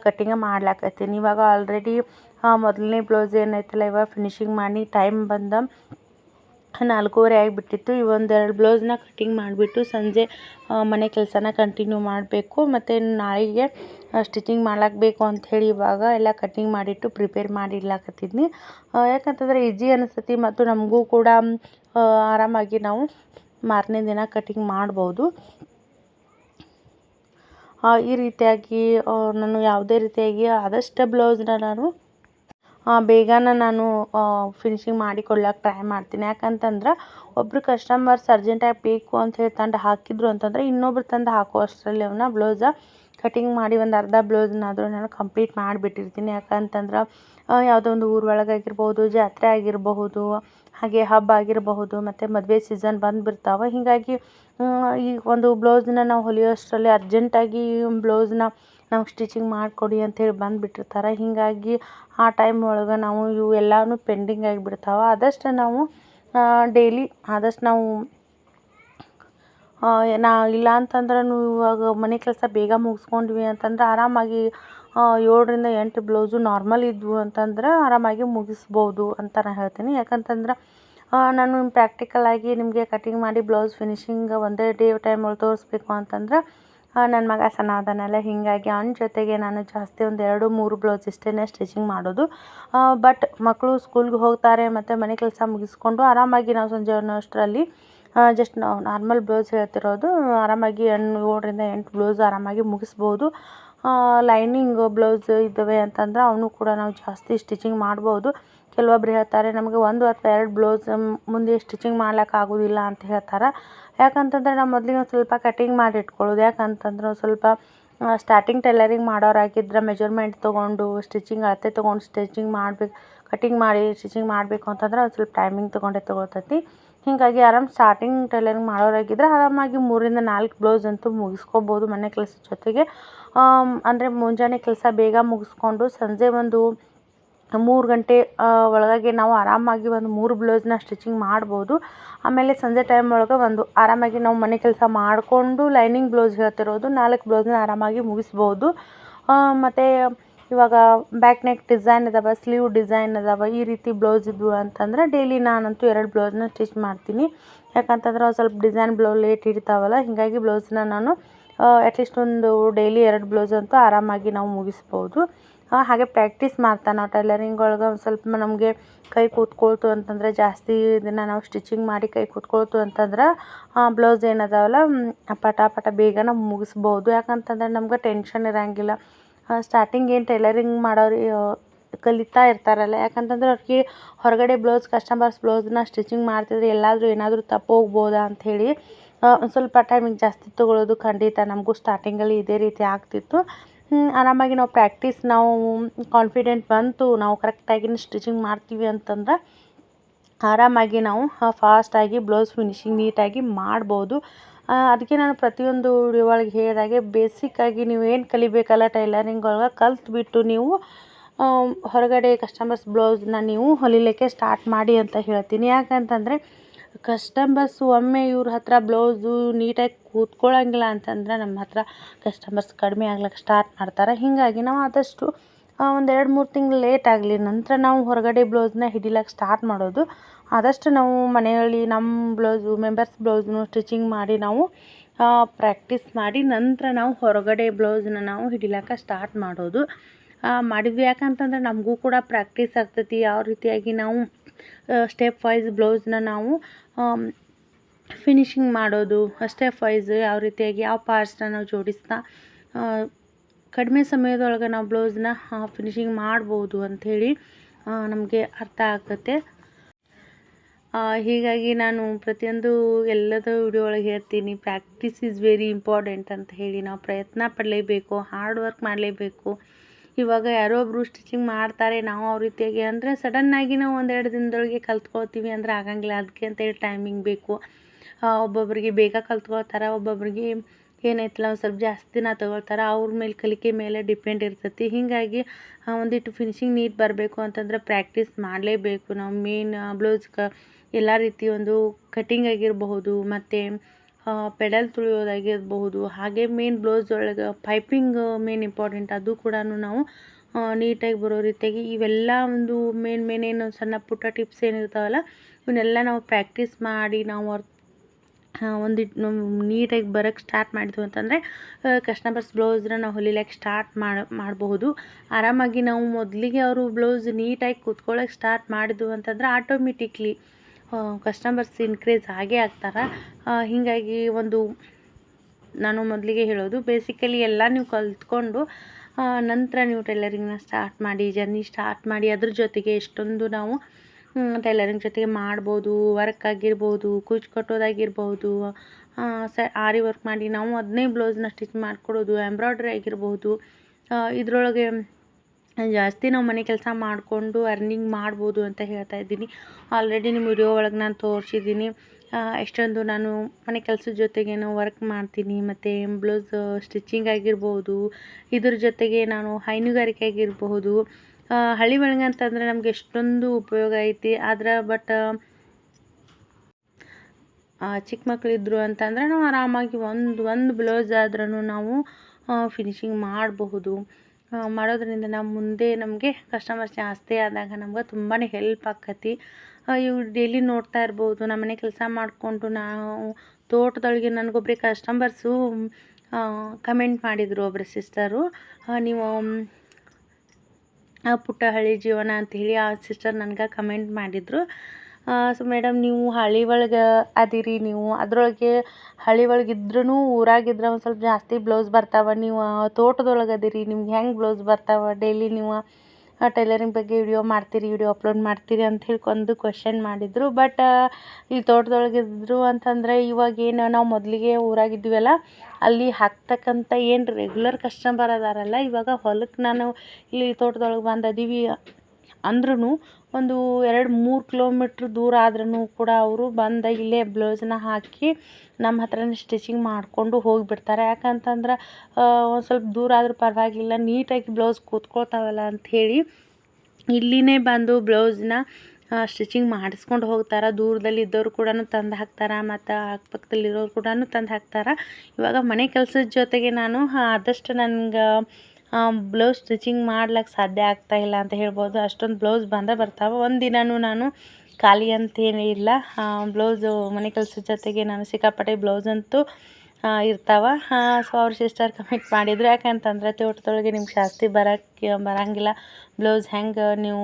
ಕಟ್ಟಿಂಗ್ ಮಾಡ್ಲಾಕತ್ತೀನಿ. ಇವಾಗ ಆಲ್ರೆಡಿ ಮೊದಲನೇ ಬ್ಲೌಸ್ ಏನೈತಲ್ಲ ಇವಾಗ ಫಿನಿಶಿಂಗ್ ಮಾಡಿ ಟೈಮ್ ಬಂದ ನಾಲ್ಕೂವರೆ ಆಗಿಬಿಟ್ಟಿತ್ತು. ಈ ಒಂದೆರಡು ಬ್ಲೌಸ್ನ ಕಟ್ಟಿಂಗ್ ಮಾಡಿಬಿಟ್ಟು ಸಂಜೆ ಮನೆ ಕೆಲಸನ ಕಂಟಿನ್ಯೂ ಮಾಡಬೇಕು. ಮತ್ತು ನಾಳೆಗೆ ಸ್ಟಿಚಿಂಗ್ ಮಾಡ್ಲಾಕ ಬೇಕು ಅಂಥೇಳಿ ಇವಾಗ ಎಲ್ಲ ಕಟ್ಟಿಂಗ್ ಮಾಡಿಟ್ಟು ಪ್ರಿಪೇರ್ ಮಾಡಿ ಇಡ್ಲಾಕತ್ತಿದ್ನಿ ಯಾಕಂತಂದರೆ ಈಜಿ ಅನಿಸ್ತತಿ ಮತ್ತು ನಮಗೂ ಕೂಡ ಆರಾಮಾಗಿ ನಾವು ಮಾರನೇ ದಿನ ಕಟ್ಟಿಂಗ್ ಮಾಡ್ಬೋದು. ಈ ರೀತಿಯಾಗಿ ನಾನು ಯಾವುದೇ ರೀತಿಯಾಗಿ ಆದಷ್ಟು ಬ್ಲೌಸ್ನ ನಾನು ಬೇಗನೆ ನಾನು ಫಿನಿಶಿಂಗ್ ಮಾಡಿ ಕೊಡ್ಲಿಕ್ಕೆ ಟ್ರೈ ಮಾಡ್ತೀನಿ. ಯಾಕಂತಂದ್ರೆ ಒಬ್ಬರು ಕಸ್ಟಮರ್ಸ್ ಅರ್ಜೆಂಟಾಗಿ ಬೇಕು ಅಂತ ಹೇಳಿ ತಂದು ಹಾಕಿದ್ರು ಅಂತಂದರೆ ಇನ್ನೊಬ್ರು ತಂದು ಹಾಕೋ ಅಷ್ಟರಲ್ಲಿ ಅವನ್ನ ಬ್ಲೌಸ ಕಟಿಂಗ್ ಮಾಡಿ ಒಂದು ಅರ್ಧ ಬ್ಲೌಸ್ನಾದರೂ ನಾನು ಕಂಪ್ಲೀಟ್ ಮಾಡಿಬಿಟ್ಟಿರ್ತೀನಿ. ಯಾಕಂತಂದ್ರೆ ಯಾವುದೋ ಒಂದು ಊರೊಳಗಾಗಿರ್ಬೋದು ಜಾತ್ರೆ ಆಗಿರಬಹುದು, ಹಾಗೆ ಹಬ್ಬ ಆಗಿರಬಹುದು, ಮತ್ತು ಮದುವೆ ಸೀಸನ್ ಬಂದುಬಿಡ್ತಾವೆ. ಹೀಗಾಗಿ ಈ ಒಂದು ಬ್ಲೌಸನ್ನ ನಾವು ಹೊಲಿಯೋಷ್ಟರಲ್ಲಿ ಅರ್ಜೆಂಟಾಗಿ ಬ್ಲೌಸ್ನ ನಾವು ಸ್ಟಿಚಿಂಗ್ ಮಾಡಿಕೊಡಿ ಅಂಥೇಳಿ ಬಂದುಬಿಟ್ಟಿರ್ತಾರೆ. ಹೀಗಾಗಿ ಆ ಟೈಮ್ ಒಳಗೆ ನಾವು ಇವು ಎಲ್ಲನೂ ಪೆಂಡಿಂಗ್ ಆಗಿಬಿಡ್ತಾವೆ. ಆದಷ್ಟು ನಾವು ಡೈಲಿ ಆದಷ್ಟು ನಾವು ನಾ ಇಲ್ಲ ಅಂತಂದ್ರೂ ಇವಾಗ ಮನೆ ಕೆಲಸ ಬೇಗ ಮುಗಿಸ್ಕೊಂಡ್ವಿ ಅಂತಂದ್ರೆ ಆರಾಮಾಗಿ ಏಳರಿಂದ ಎಂಟು ಬ್ಲೌಸು ನಾರ್ಮಲ್ ಇದ್ವು ಅಂತಂದ್ರೆ ಆರಾಮಾಗಿ ಮುಗಿಸ್ಬೋದು ಅಂತ ನಾನು ಹೇಳ್ತೀನಿ. ಯಾಕಂತಂದ್ರೆ ನಾನು ಪ್ರಾಕ್ಟಿಕಲಾಗಿ ನಿಮಗೆ ಕಟಿಂಗ್ ಮಾಡಿ ಬ್ಲೌಸ್ ಫಿನಿಶಿಂಗ್ ಒಂದೇ ಡೇ ಟೈಮ್ ಒಳಗೆ ತೋರಿಸ್ಬೇಕು ಅಂತಂದ್ರೆ ನನ್ನ ಮಗ ಸಣ್ಣ ಹೀಗಾಗಿ ಅವ್ನ ಜೊತೆಗೆ ನಾನು ಜಾಸ್ತಿ ಒಂದು ಎರಡು, ಮೂರು ಬ್ಲೌಸ್ ಇಷ್ಟೇ ಸ್ಟಿಚಿಂಗ್ ಮಾಡೋದು. ಬಟ್ ಮಕ್ಕಳು ಸ್ಕೂಲ್ಗೆ ಹೋಗ್ತಾರೆ, ಮತ್ತು ಮನೆ ಕೆಲಸ ಮುಗಿಸ್ಕೊಂಡು ಆರಾಮಾಗಿ ನಾವು ಸಂಜೆ ಅನ್ನೋಷ್ಟರಲ್ಲಿ ಜಸ್ಟ್ ನಾವು ನಾರ್ಮಲ್ ಬ್ಲೌಸ್ ಹೇಳ್ತಿರೋದು, ಆರಾಮಾಗಿ ಹೆಣ್ಣು ಏಳರಿಂದ ಎಂಟು ಬ್ಲೌಸ್ ಆರಾಮಾಗಿ ಮುಗಿಸ್ಬೋದು. ಲೈನಿಂಗ್ ಬ್ಲೌಸ್ ಇದ್ದಾವೆ ಅಂತಂದ್ರೆ ಅವನು ಕೂಡ ನಾವು ಜಾಸ್ತಿ ಸ್ಟಿಚಿಂಗ್ ಮಾಡ್ಬೋದು. ಕೆಲವೊಬ್ರು ಹೇಳ್ತಾರೆ, ನಮಗೆ ಒಂದು ಅಥವಾ ಎರಡು ಬ್ಲೌಸ್ ಮುಂದೆ ಸ್ಟಿಚಿಂಗ್ ಮಾಡ್ಲಿಕ್ಕೆ ಆಗೋದಿಲ್ಲ ಅಂತ ಹೇಳ್ತಾರೆ. ಯಾಕಂತಂದ್ರೆ ನಾವು ಮೊದಲಿಗೆ ಒಂದು ಸ್ವಲ್ಪ ಕಟಿಂಗ್ ಮಾಡಿ ಇಟ್ಕೊಳ್ಳೋದು. ಯಾಕಂತಂದ್ರೆ ಒಂದು ಸ್ವಲ್ಪ ಸ್ಟಾರ್ಟಿಂಗ್ ಟೈಲರಿಂಗ್ ಮಾಡೋರಾಗಿದ್ರೆ ಮೆಜರ್ಮೆಂಟ್ ತೊಗೊಂಡು ಸ್ಟಿಚಿಂಗ್ ಅಳತೆ ತೊಗೊಂಡು ಸ್ಟಿಚಿಂಗ್ ಮಾಡ್ಬೇಕು ಕಟಿಂಗ್ ಮಾಡಿ ಸ್ಟಿಚಿಂಗ್ ಮಾಡಬೇಕು ಅಂತಂದ್ರೆ ಒಂದು ಸ್ವಲ್ಪ ಟೈಮಿಂಗ್ ತೊಗೊಂಡೇ ತೊಗೊಳ್ತೈತಿ ಹೀಗಾಗಿ ಆರಾಮ್ ಸ್ಟಾರ್ಟಿಂಗ್ ಟೈಲರಿಂಗ್ ಮಾಡೋರಾಗಿದ್ರೆ ಆರಾಮಾಗಿ ಮೂರಿಂದ ನಾಲ್ಕು ಬ್ಲೌಸ್ ಅಂತೂ ಮುಗಿಸ್ಕೋಬೋದು ಮನೆ ಕೆಲಸದ ಜೊತೆಗೆ. ಅಂದರೆ ಮುಂಜಾನೆ ಕೆಲಸ ಬೇಗ ಮುಗಿಸ್ಕೊಂಡು ಸಂಜೆ ಒಂದು ಮೂರು ಗಂಟೆ ಒಳಗಾಗಿ ನಾವು ಆರಾಮಾಗಿ ಒಂದು ಮೂರು ಬ್ಲೌಸ್ನ ಸ್ಟಿಚಿಂಗ್ ಮಾಡ್ಬೋದು. ಆಮೇಲೆ ಸಂಜೆ ಟೈಮ್ ಒಳಗೆ ಒಂದು ಆರಾಮಾಗಿ ನಾವು ಮನೆ ಕೆಲಸ ಮಾಡಿಕೊಂಡು ಲೈನಿಂಗ್ ಬ್ಲೌಸ್ ಹೇಳ್ತಿರೋದು, ನಾಲ್ಕು ಬ್ಲೌಸ್ನ ಆರಾಮಾಗಿ ಮುಗಿಸ್ಬೋದು. ಮತ್ತು ಇವಾಗ ಬ್ಯಾಕ್ ನೆಕ್ ಡಿಸೈನ್ ಇದಾವೆ ಸ್ಲೀವ್ ಡಿಸೈನ್ ಇದಾವೆ, ಈ ರೀತಿ ಬ್ಲೌಸ್ ಇದ್ವು ಅಂತಂದ್ರೆ ಡೈಲಿ ನಾನಂತೂ ಎರಡು ಬ್ಲೌಸ್ನ ಸ್ಟಿಚ್ ಮಾಡ್ತೀನಿ. ಯಾಕಂತಂದ್ರೆ ಅವು ಸ್ವಲ್ಪ ಡಿಸೈನ್ ಬ್ಲೌಸ್ ಲೇಟ್ ಇಡ್ತಾವಲ್ಲ ಹೀಗಾಗಿ ಬ್ಲೌಸ್ನ ನಾನು ಅಟ್ಲೀಸ್ಟ್ ಒಂದು ಡೈಲಿ ಎರಡು ಬ್ಲೌಸ್ ಅಂತೂ ಆರಾಮಾಗಿ ನಾವು ಮುಗಿಸ್ಬೋದು. ಹಾಗೆ ಪ್ರ್ಯಾಕ್ಟೀಸ್ ಮಾಡ್ತಾ ನಾವು ಟೈಲರಿಂಗ್ ಒಳಗೆ. ಒಂದು ಸ್ವಲ್ಪ ನಮಗೆ ಕೈ ಕೂತ್ಕೊಳ್ತು ಅಂತಂದರೆ ಜಾಸ್ತಿ ಇದನ್ನು ನಾವು ಸ್ಟಿಚಿಂಗ್ ಮಾಡಿ ಕೈ ಕೂತ್ಕೊಳ್ತು ಅಂತಂದ್ರೆ ಬ್ಲೌಸ್ ಏನದಾವಲ್ಲ ಮ್, ಪಟ ಪಟ ಬೇಗ ನಾವು ಮುಗಿಸ್ಬೋದು. ಯಾಕಂತಂದ್ರೆ ನಮ್ಗೆ ಟೆನ್ಷನ್ ಇರೋಂಗಿಲ್ಲ. ಸ್ಟಾರ್ಟಿಂಗ್ ಏನು ಟೈಲರಿಂಗ್ ಮಾಡೋರು ಕಲಿತಾ ಇರ್ತಾರಲ್ಲ. ಯಾಕಂತಂದ್ರೆ ಅವ್ರಿಗೆ ಹೊರಗಡೆ ಬ್ಲೌಸ್ ಕಸ್ಟಮರ್ಸ್ ಬ್ಲೌಸ್ನ ಸ್ಟಿಚಿಂಗ್ ಮಾಡ್ತಿದ್ರೆ ಎಲ್ಲಾದರೂ ಏನಾದರೂ ತಪ್ಪು ಹೋಗ್ಬೋದಾ ಅಂಥೇಳಿ ಒಂದು ಸ್ವಲ್ಪ ಟೈಮಿಗೆ ಜಾಸ್ತಿ ತೊಗೊಳ್ಳೋದು ಖಂಡಿತ ನಮಗೂ ಸ್ಟಾರ್ಟಿಂಗಲ್ಲಿ ಇದೇ ರೀತಿ ಆಗ್ತಿತ್ತು. ಆರಾಮಾಗಿ ನಾವು ಪ್ರಾಕ್ಟೀಸ್ ನಾವು ಕಾನ್ಫಿಡೆಂಟ್ ಬಂತು ನಾವು ಕರೆಕ್ಟಾಗಿ ಸ್ಟಿಚಿಂಗ್ ಮಾಡ್ತೀವಿ ಅಂತಂದ್ರೆ ಆರಾಮಾಗಿ ನಾವು ಫಾಸ್ಟಾಗಿ ಬ್ಲೌಸ್ ಫಿನಿಶಿಂಗ್ ನೀಟಾಗಿ ಮಾಡ್ಬೋದು. ಅದಕ್ಕೆ ನಾನು ಪ್ರತಿಯೊಂದು ವಿಡಿಯೋ ಒಳಗೆ ಹೇಳಿದಾಗೆ ಬೇಸಿಕ್ಕಾಗಿ ನೀವು ಏನು ಕಲಿಬೇಕಲ್ಲ ಟೈಲರಿಂಗ್ ಒಳಗೆ ಕಲ್ತ್ಬಿಟ್ಟು ನೀವು ಹೊರಗಡೆ ಕಸ್ಟಮರ್ಸ್ ಬ್ಲೌಸ್ನ ನೀವು ಹೊಲಿಲಿಕ್ಕೆ ಸ್ಟಾರ್ಟ್ ಮಾಡಿ ಅಂತ ಹೇಳ್ತೀನಿ. ಯಾಕಂತಂದರೆ ಕಸ್ಟಮರ್ಸ್ ಒಮ್ಮೆ ಇವ್ರ ಹತ್ರ ಬ್ಲೌಸು ನೀಟಾಗಿ ಕೂತ್ಕೊಳ್ಳೋಂಗಿಲ್ಲ ಅಂತಂದ್ರೆ ನಮ್ಮ ಹತ್ರ ಕಸ್ಟಮರ್ಸ್ ಕಡಿಮೆ ಆಗ್ಲಿಕ್ಕೆ ಸ್ಟಾರ್ಟ್ ಮಾಡ್ತಾರೆ. ಹೀಗಾಗಿ ನಾವು ಆದಷ್ಟು ಒಂದು ಎರಡು ಮೂರು ತಿಂಗಳು ಲೇಟ್ ಆಗಲಿ, ನಂತರ ನಾವು ಹೊರಗಡೆ ಬ್ಲೌಸ್ನ ಹಿಡಿಲಕ್ಕೆ ಸ್ಟಾರ್ಟ್ ಮಾಡೋದು. ಆದಷ್ಟು ನಾವು ಮನೆಯಲ್ಲಿ ನಮ್ಮ ಬ್ಲೌಸು ಮೆಂಬರ್ಸ್ ಬ್ಲೌಸ್ನು ಸ್ಟಿಚಿಂಗ್ ಮಾಡಿ ನಾವು ಪ್ರಾಕ್ಟೀಸ್ ಮಾಡಿ ನಂತರ ನಾವು ಹೊರಗಡೆ ಬ್ಲೌಸ್ನ ನಾವು ಹಿಡಿಲಕ್ಕೆ ಸ್ಟಾರ್ಟ್ ಮಾಡೋದು. ಮಾಡಿದ್ವಿ. ಯಾಕಂತಂದ್ರೆ ನಮಗೂ ಕೂಡ ಪ್ರಾಕ್ಟೀಸ್ ಆಗ್ತೈತಿ. ಯಾವ ರೀತಿಯಾಗಿ ನಾವು ಸ್ಟೆಪ್ ವೈಸ್ ಬ್ಲೌಸ್ನ ನಾವು ಫಿನಿಶಿಂಗ್ ಮಾಡೋದು ಸ್ಟೆಪ್ ವೈಸ್ ಯಾವ ರೀತಿಯಾಗಿ ಯಾವ ಪಾರ್ಟ್ಸ್ನ ನಾವು ಜೋಡಿಸ್ತಾ ಕಡಿಮೆ ಸಮಯದೊಳಗೆ ನಾವು ಬ್ಲೌಸ್ನ ಫಿನಿಶಿಂಗ್ ಮಾಡ್ಬೋದು ಅಂಥೇಳಿ ನಮಗೆ ಅರ್ಥ ಆಗುತ್ತೆ. ಹೀಗಾಗಿ ನಾನು ಪ್ರತಿಯೊಂದು ಎಲ್ಲದ ವಿಡಿಯೋ ಒಳಗೆ ಹೇಳ್ತೀನಿ. ಪ್ರಾಕ್ಟೀಸ್ ಈಸ್ ವೆರಿ ಇಂಪಾರ್ಟೆಂಟ್ ಅಂತ ಹೇಳಿ ನಾವು ಪ್ರಯತ್ನ ಪಡಲೇಬೇಕು ಹಾರ್ಡ್ ವರ್ಕ್ ಮಾಡಲೇಬೇಕು. ಇವಾಗ ಯಾರೋ ಒಬ್ಬರು ಸ್ಟಿಚಿಂಗ್ ಮಾಡ್ತಾರೆ, ನಾವು ಅವ್ರ ರೀತಿಯಾಗಿ ಅಂದರೆ ಸಡನ್ನಾಗಿ ನಾವು ಒಂದೆರಡು ದಿನದೊಳಗೆ ಕಲ್ತ್ಕೊಳ್ತೀವಿ ಅಂದರೆ ಆಗಂಗಿಲ್ಲ. ಅದಕ್ಕೆ ಅಂತೇಳಿ ಟೈಮಿಂಗ್ ಬೇಕು. ಒಬ್ಬೊಬ್ಬರಿಗೆ ಬೇಗ ಕಲ್ತ್ಕೊಳ್ತಾರೆ ಒಬ್ಬೊಬ್ಬರಿಗೆ ಏನೈತಲ್ಲ ಒಂದು ಸ್ವಲ್ಪ ಜಾಸ್ತಿ ದಿನ ತಗೊಳ್ತಾರೆ, ಅವ್ರ ಮೇಲೆ ಕಲಿಕೆ ಮೇಲೆ ಡಿಪೆಂಡ್ ಇರ್ತೈತಿ. ಹೀಗಾಗಿ ಒಂದಿಟ್ಟು ಫಿನಿಶಿಂಗ್ ನೀಟ್ ಬರಬೇಕು ಅಂತಂದ್ರೆ ಪ್ರಾಕ್ಟೀಸ್ ಮಾಡಲೇಬೇಕು. ನಾವು ಮೇನ್ ಬ್ಲೌಸ್ ಕ ಎಲ್ಲ ರೀತಿ ಒಂದು ಕಟಿಂಗ್ ಆಗಿರಬಹುದು, ಮತ್ತು ಪೆಡಲ್ ತುಳಿಯೋದಾಗಿರಬಹುದು, ಹಾಗೆ ಮೇನ್ ಬ್ಲೌಸ್ ಒಳಗೆ ಪೈಪಿಂಗ್ ಮೇನ್ ಇಂಪಾರ್ಟೆಂಟ್ ಅದು ಕೂಡ ನಾವು ನೀಟಾಗಿ ಬರೋ ರೀತಿಯಾಗಿ ಇವೆಲ್ಲ ಒಂದು ಮೇನ್ ಮೇನ್ ಏನು ಸಣ್ಣ ಪುಟ್ಟ ಟಿಪ್ಸ್ ಏನಿರ್ತಾವಲ್ಲ, ಇವನ್ನೆಲ್ಲ ನಾವು ಪ್ರಾಕ್ಟೀಸ್ ಮಾಡಿ ನಾವು ಅವ್ರ ಒಂದು ನೀಟಾಗಿ ಬರೋಕ್ಕೆ ಸ್ಟಾರ್ಟ್ ಮಾಡಿದ್ವು ಅಂತಂದರೆ ಕಸ್ಟಮರ್ಸ್ ಬ್ಲೌಸ್ನ ನಾವು ಹೊಲಿಲಿಕ್ಕೆ ಸ್ಟಾರ್ಟ್ ಮಾಡಿ, ಮಾಡಬಹುದು. ಆರಾಮಾಗಿ ನಾವು ಮೊದಲಿಗೆ ಅವರು ಬ್ಲೌಸ್ ನೀಟಾಗಿ ಕೂತ್ಕೊಳ್ಳೋಕೆ ಸ್ಟಾರ್ಟ್ ಮಾಡಿದ್ವು ಅಂತಂದ್ರೆ ಆಟೋಮೆಟಿಕ್ಲಿ ಕಸ್ಟಮರ್ಸ್ ಇನ್ಕ್ರೀಸ್ ಆಗೇ ಆಗ್ತಾರೆ? ಹೀಗಾಗಿ ಒಂದು ನಾನು ಮೊದಲಿಗೆ ಹೇಳೋದು ಬೇಸಿಕಲಿ ಎಲ್ಲ ನೀವು ಕಲ್ತ್ಕೊಂಡು ನಂತರ ನೀವು ಟೈಲರಿಂಗ್ನ ಸ್ಟಾರ್ಟ್ ಮಾಡಿ ಜರ್ನಿ ಸ್ಟಾರ್ಟ್ ಮಾಡಿ, ಅದ್ರ ಜೊತೆಗೆ ಎಷ್ಟೊಂದು ನಾವು ಟೈಲರಿಂಗ್ ಜೊತೆಗೆ ಮಾಡ್ಬೋದು ವರ್ಕ್ ಆಗಿರ್ಬೋದು, ಕೂಚ್ ಕಟ್ಟೋದಾಗಿರ್ಬೋದು ಸ, ಆರಿ ವರ್ಕ್ ಮಾಡಿ, ನಾವು ಅದನ್ನೇ ಬ್ಲೌಸ್ನ ಸ್ಟಿಚ್ ಮಾಡಿಕೊಡೋದು ಎಂಬ್ರಾಯ್ಡ್ರಿ ಆಗಿರ್ಬೋದು ಇದ್ರೊಳಗೆ ಜಾಸ್ತಿ ನಾವು ಮನೆ ಕೆಲಸ ಮಾಡಿಕೊಂಡು ಅರ್ನಿಂಗ್ ಮಾಡ್ಬೋದು ಅಂತ ಹೇಳ್ತಾ ಇದ್ದೀನಿ. ಆಲ್ರೆಡಿ ನಿಮ್ಮ ವಿಡಿಯೋ ಒಳಗೆ ನಾನು ತೋರಿಸಿದ್ದೀನಿ. ಎಷ್ಟೊಂದು ನಾನು ಮನೆ ಕೆಲಸದ ಜೊತೆಗೇನು ವರ್ಕ್ ಮಾಡ್ತೀನಿ, ಮತ್ತು ಬ್ಲೌಸ್ ಸ್ಟಿಚಿಂಗ್ ಆಗಿರ್ಬೋದು, ಇದ್ರ ಜೊತೆಗೆ ನಾನು ಹೈನುಗಾರಿಕೆ ಆಗಿರಬಹುದು ಹಳ್ಳಿ ಒಳಗೆ ಅಂತಂದರೆ ನಮ್ಗೆ ಎಷ್ಟೊಂದು ಉಪಯೋಗ ಐತಿ. ಆದ್ರೆ ಬಟ್ ಚಿಕ್ಕ ಮಕ್ಕಳಿದ್ರು ಅಂತಂದರೆ ನಾವು ಆರಾಮಾಗಿ ಒಂದು ಒಂದು ಬ್ಲೌಸ್ ಆದ್ರೂ ನಾವು ಫಿನಿಶಿಂಗ್ ಮಾಡಬಹುದು. ಮಾಡೋದ್ರಿಂದ ನಾವು ಮುಂದೆ ನಮಗೆ ಕಸ್ಟಮರ್ಸ್ ಜಾಸ್ತಿ ಆದಾಗ ನಮ್ಗೆ ತುಂಬಾ ಹೆಲ್ಪ್ ಆಕತಿ. ಇವು ಡೈಲಿ ನೋಡ್ತಾ ಇರ್ಬೋದು ನಮ್ಮ ಮನೆ ಕೆಲಸ ಮಾಡಿಕೊಂಡು ನಾವು ತೋಟದೊಳಗೆ ನನಗೊಬ್ಬರೇ ಕಸ್ಟಮರ್ಸು ಕಮೆಂಟ್ ಮಾಡಿದರು ಒಬ್ಬರು ಸಿಸ್ಟರು ನೀವು ಪುಟ್ಟ ಹಳ್ಳಿ ಜೀವನ ಅಂಥೇಳಿ ಆ ಸಿಸ್ಟರ್ ನನಗೆ ಕಮೆಂಟ್ ಮಾಡಿದರು. ಸೊ ಮೇಡಮ್, ನೀವು ಹಳ್ಳಿ ಒಳಗೆ ಅದೀರಿ ನೀವು. ಅದರೊಳಗೆ ಹಳ್ಳಿ ಒಳಗೆ ಇದ್ರೂ ಊರಾಗಿದ್ರೆ ಒಂದು ಸ್ವಲ್ಪ ಜಾಸ್ತಿ ಬ್ಲೌಸ್ ಬರ್ತಾವೆ. ನೀವು ತೋಟದೊಳಗೆ ಅದೀರಿ, ನಿಮ್ಗೆ ಹೆಂಗೆ ಬ್ಲೌಸ್ ಬರ್ತಾವೆ? ಡೈಲಿ ನೀವು ಟೈಲರಿಂಗ್ ಬಗ್ಗೆ ವಿಡಿಯೋ ಮಾಡ್ತೀರಿ, ವಿಡಿಯೋ ಅಪ್ಲೋಡ್ ಮಾಡ್ತೀರಿ ಅಂತ ಹೇಳ್ಕೊಂಡು ಕ್ವಶನ್ ಮಾಡಿದರು. ಬಟ್ ಇಲ್ಲಿ ತೋಟದೊಳಗೆ ಇದ್ರು ಅಂತಂದರೆ ಇವಾಗ ಏನು ನಾವು ಮೊದಲಿಗೆ ಊರಾಗಿದ್ದೀವಲ್ಲ ಅಲ್ಲಿ ಹಾಕ್ತಕ್ಕಂಥ ಏನು ರೆಗ್ಯುಲರ್ ಕಸ್ಟಮರ್ ಅದಾರಲ್ಲ, ಇವಾಗ ಹೊಲಕ್ಕೆ ನಾನು ಇಲ್ಲಿ ತೋಟದೊಳಗೆ ಬಂದು ಅದೀವಿ. ಅಂದ್ರೂ ಒಂದು ಎರಡು ಮೂರು ಕಿಲೋಮೀಟ್ರ್ ದೂರ ಆದ್ರೂ ಕೂಡ ಅವರು ಬಂದು ಇಲ್ಲೇ ಬ್ಲೌಸನ್ನ ಹಾಕಿ ನಮ್ಮ ಹತ್ರನೇ ಸ್ಟಿಚಿಂಗ್ ಮಾಡಿಕೊಂಡು ಹೋಗಿಬಿಡ್ತಾರೆ. ಯಾಕಂತಂದ್ರೆ ಒಂದು ಸ್ವಲ್ಪ ದೂರ ಆದರೂ ಪರವಾಗಿಲ್ಲ, ನೀಟಾಗಿ ಬ್ಲೌಸ್ ಕೂತ್ಕೊಳ್ತಾವಲ್ಲ ಅಂಥೇಳಿ ಇಲ್ಲಿನೇ ಬಂದು ಬ್ಲೌಸ್ನ ಸ್ಟಿಚಿಂಗ್ ಮಾಡಿಸ್ಕೊಂಡು ಹೋಗ್ತಾರೆ. ದೂರದಲ್ಲಿ ಇದ್ದವ್ರು ಕೂಡ ತಂದು ಹಾಕ್ತಾರೆ, ಮತ್ತು ಅಕ್ಕಪಕ್ಕದಲ್ಲಿರೋರು ಕೂಡ ತಂದು ಹಾಕ್ತಾರೆ. ಇವಾಗ ಮನೆ ಕೆಲಸದ ಜೊತೆಗೆ ನಾನು ಆದಷ್ಟು ನನ್ಗೆ ಬ್ಲೌಸ್ ಸ್ಟಿಚಿಂಗ್ ಮಾಡ್ಲಿಕ್ಕೆ ಸಾಧ್ಯ ಆಗ್ತಾ ಇಲ್ಲ ಅಂತ ಹೇಳ್ಬೋದು. ಅಷ್ಟೊಂದು ಬ್ಲೌಸ್ ಬಂದೇ ಬರ್ತಾವೆ. ಒಂದು ದಿನವೂ ನಾನು ಖಾಲಿ ಅಂತೇನೂ ಇಲ್ಲ. ಬ್ಲೌಸು ಮನೆ ಕೆಲಸದ ಜೊತೆಗೆ ನಾನು ಸಿಕ್ಕಾಪಟ್ಟೆ ಬ್ಲೌಸ್ ಅಂತೂ ಇರ್ತಾವೆ. ಸೊ ಅವ್ರ ಸಿಸ್ಟರ್ ಕಮೆಂಟ್ ಮಾಡಿದ್ರು. ಯಾಕಂತಂದ್ರೆ ತೋಟದೊಳಗೆ ನಿಮ್ಗೆ ಜಾಸ್ತಿ ಬರೋಕ್ಕೆ ಬರೋಂಗಿಲ್ಲ. ಬ್ಲೌಸ್ ಹೆಂಗೆ ನೀವು